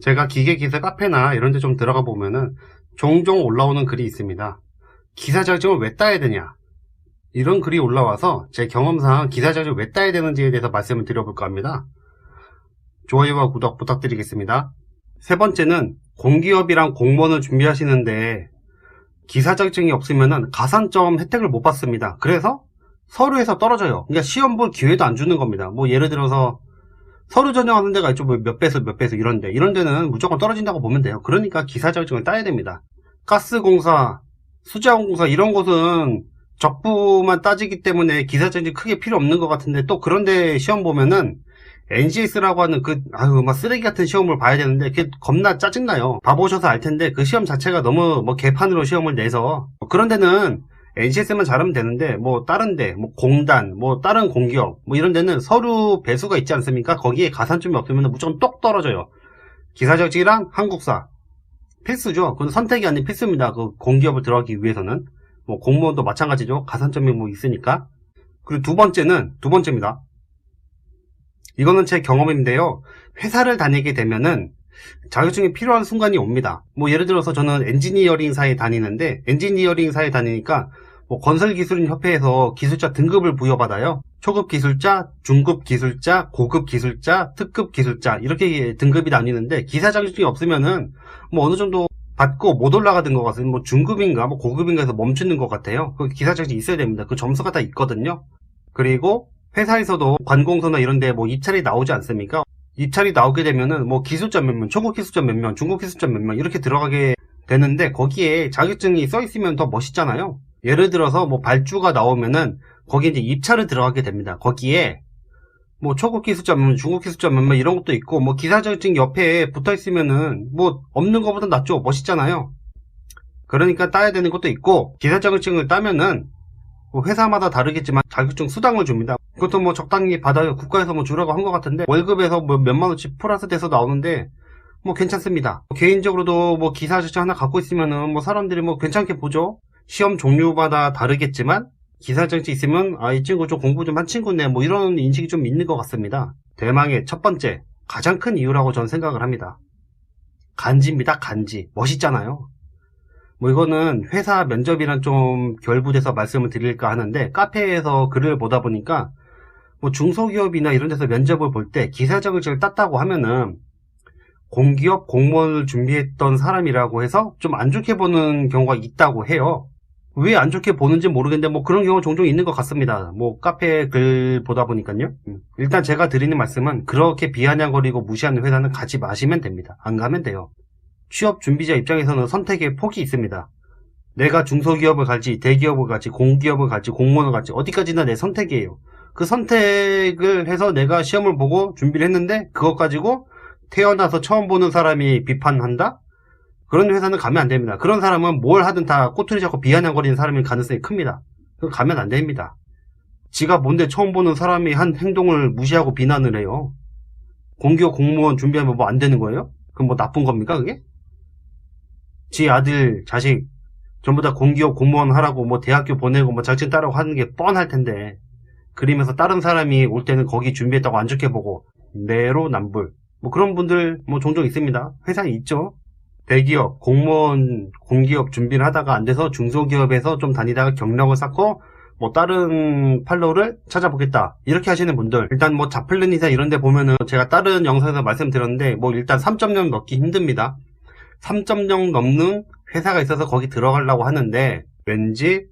제가 기계 기사 카페나 이런 데 좀 들어가 보면은 종종 올라오는 글이 있습니다. 기사 자격증을 왜 따야 되냐? 이런 글이 올라와서 제 경험상 기사 자격증을 왜 따야 되는지에 대해서 말씀을 드려볼까 합니다. 좋아요와 구독 부탁드리겠습니다. 세 번째는 공기업이랑 공무원을 준비하시는데 기사 자격증이 없으면은 가산점 혜택을 못 받습니다. 그래서 서류에서 떨어져요. 그러니까 시험 볼 기회도 안 주는 겁니다. 뭐 예를 들어서 서류 전형하는 데가 있죠. 뭐몇 배수 몇 배수 이런 데. 이런 데는 무조건 떨어진다고 보면 돼요. 그러니까 기사 자격증을 따야 됩니다. 가스공사, 수자원공사 이런 곳은 적부만 따지기 때문에 기사 자격증 크게 필요 없는 것 같은데 또 그런데 시험 보면은 NCS라고 하는 그 아유 막 쓰레기 같은 시험을 봐야 되는데 그게 겁나 짜증나요. 봐보셔서 알 텐데 그 시험 자체가 너무 뭐 개판으로 시험을 내서 그런 데는 NCS만 잘하면 되는데 뭐 다른 데, 뭐 공단, 뭐 다른 공기업 뭐 이런 데는 서류 배수가 있지 않습니까? 거기에 가산점이 없으면 무조건 똑 떨어져요. 기사 자격증이랑 한국사 필수죠. 그건 선택이 아닌 필수입니다. 그 공기업을 들어가기 위해서는 뭐 공무원도 마찬가지죠. 가산점이 뭐 있으니까. 그리고 두 번째는 두 번째입니다. 이거는 제 경험인데요. 회사를 다니게 되면은 자격증이 필요한 순간이 옵니다. 뭐 예를 들어서 저는 엔지니어링사에 다니는데 엔지니어링사에 다니니까 뭐 건설기술인 협회에서 기술자 등급을 부여받아요. 초급 기술자, 중급 기술자, 고급 기술자, 특급 기술자 이렇게 등급이 나뉘는데 기사 자격증이 없으면은 뭐 어느 정도 받고 못 올라가는 것 같아요. 뭐 중급인가 뭐 고급인가 해서 멈추는 것 같아요. 그 기사 자격증이 있어야 됩니다. 그 점수가 다 있거든요. 그리고 회사에서도 관공서나 이런 데 뭐 입찰이 나오지 않습니까? 입찰이 나오게 되면은 뭐 기술자 몇 명, 초급 기술자 몇 명, 중급 기술자 몇명 이렇게 들어가게 되는데 거기에 자격증이 써 있으면 더 멋있잖아요. 예를 들어서 뭐 발주가 나오면은 거기에 이제 입찰을 들어가게 됩니다. 거기에 뭐 초급 기술자 몇 명, 중급 기술자 몇명 이런 것도 있고 뭐 기사 자격증 옆에 붙어 있으면은 뭐 없는 것보다 낫죠. 멋있잖아요. 그러니까 따야 되는 것도 있고 기사 자격증을 따면은 뭐 회사마다 다르겠지만 자격증 수당을 줍니다. 그것도 뭐 적당히 받아요. 국가에서 뭐 주라고 한 것 같은데 월급에서 뭐 몇만 원씩 플러스 돼서 나오는데 뭐 괜찮습니다. 개인적으로도 뭐 기사 자격증 하나 갖고 있으면은 뭐 사람들이 뭐 괜찮게 보죠. 시험 종류마다 다르겠지만 기사 자격증 있으면 아 이 친구 좀 공부 좀 한 친구네 뭐 이런 인식이 좀 있는 것 같습니다. 대망의 첫 번째 가장 큰 이유라고 저는 생각을 합니다. 간지입니다. 간지 멋있잖아요. 뭐 이거는 회사 면접이랑 좀 결부돼서 말씀을 드릴까 하는데 카페에서 글을 보다 보니까 뭐 중소기업이나 이런 데서 면접을 볼 때 기사 자격증을 땄다고 하면은 공기업 공무원을 준비했던 사람이라고 해서 좀 안 좋게 보는 경우가 있다고 해요. 왜 안 좋게 보는지 모르겠는데 뭐 그런 경우 종종 있는 것 같습니다. 뭐 카페 글 보다 보니까요. 음. 일단 제가 드리는 말씀은 그렇게 비아냥거리고 무시하는 회사는 가지 마시면 됩니다. 안 가면 돼요. 취업 준비자 입장에서는 선택의 폭이 있습니다. 내가 중소기업을 갈지, 대기업을 갈지, 공기업을 갈지, 공무원을 갈지, 어디까지나 내 선택이에요. 그 선택을 해서 내가 시험을 보고 준비를 했는데, 그것 가지고 태어나서 처음 보는 사람이 비판한다? 그런 회사는 가면 안 됩니다. 그런 사람은 뭘 하든 다 꼬투리 잡고 비아냥거리는 사람일 가능성이 큽니다. 그 가면 안 됩니다. 지가 뭔데 처음 보는 사람이 한 행동을 무시하고 비난을 해요. 공기업 공무원 준비하면 뭐 안 되는 거예요? 그럼 뭐 나쁜 겁니까, 그게? 지 아들, 자식, 전부 다 공기업 공무원 하라고 뭐 대학교 보내고 뭐 자격증 따라고 하는 게 뻔할 텐데 그러면서 다른 사람이 올 때는 거기 준비했다고 안 좋게 보고 내로남불 뭐 그런 분들 뭐 종종 있습니다. 회사에 있죠. 대기업, 공무원, 공기업 준비를 하다가 안 돼서 중소기업에서 좀 다니다가 경력을 쌓고 뭐 다른 팔로우를 찾아보겠다 이렇게 하시는 분들 일단 뭐 자플랜이사 이런 데 보면은 제가 다른 영상에서 말씀드렸는데 뭐 일단 3.0 넣기 힘듭니다 3.0 넘는 회사가 있어서 거기 들어가려고 하는데 왠지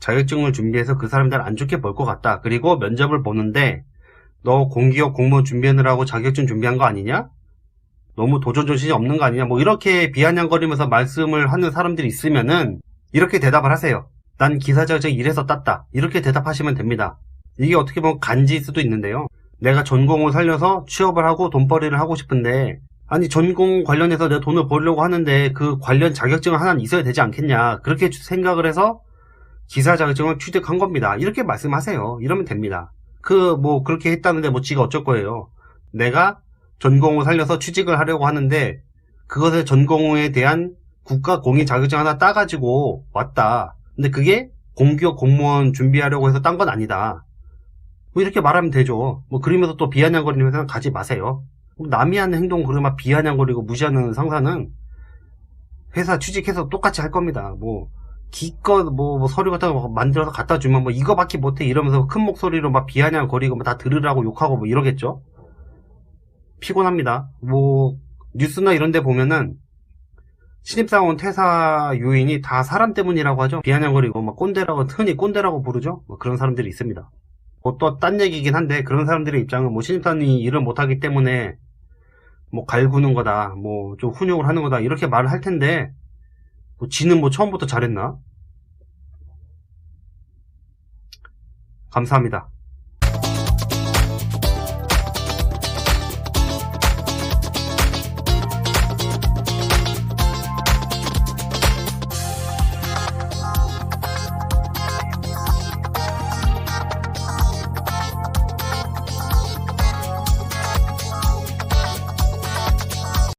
자격증을 준비해서 그 사람들 안 좋게 볼 것 같다. 그리고 면접을 보는데 너 공기업 공무원 준비하느라고 자격증 준비한 거 아니냐? 너무 도전 정신이 없는 거 아니냐? 뭐 이렇게 비아냥거리면서 말씀을 하는 사람들이 있으면은 이렇게 대답을 하세요. 난 기사 자격증 이래서 땄다. 이렇게 대답하시면 됩니다. 이게 어떻게 보면 간지일 수도 있는데요. 내가 전공을 살려서 취업을 하고 돈벌이를 하고 싶은데 아니 전공 관련해서 내가 돈을 벌려고 하는데 그 관련 자격증 하나는 있어야 되지 않겠냐. 그렇게 생각을 해서 기사 자격증을 취득한 겁니다. 이렇게 말씀하세요. 이러면 됩니다. 그 뭐 그렇게 했다는데 뭐 지가 어쩔 거예요? 내가 전공을 살려서 취직을 하려고 하는데 그것에 전공에 대한 국가 공인 자격증 하나 따가지고 왔다. 근데 그게 공기업 공무원 준비하려고 해서 딴 건 아니다. 뭐 이렇게 말하면 되죠. 뭐 그러면서 또 비아냥거리는 회사는 가지 마세요 남이 하는 행동 그리고 막 비아냥거리고 무시하는 상사는 회사 취직해서 똑같이 할 겁니다. 뭐 기껏 뭐, 뭐 서류 같은 거 만들어서 갖다 주면 뭐 이거밖에 못해 이러면서 큰 목소리로 막 비아냥거리고 뭐 다 들으라고 욕하고 뭐 이러겠죠. 피곤합니다. 뭐 뉴스나 이런 데 보면은 신입사원 퇴사 요인이 다 사람 때문이라고 하죠. 비아냥거리고 막 꼰대라고 흔히 꼰대라고 부르죠. 뭐 그런 사람들이 있습니다. 뭐 또 딴 얘기긴 한데 그런 사람들의 입장은 뭐 신입사원이 일을 못하기 때문에 뭐 갈구는 거다, 뭐 좀 훈육을 하는 거다 이렇게 말을 할 텐데 뭐 지는 뭐 처음부터 잘했나? 감사합니다.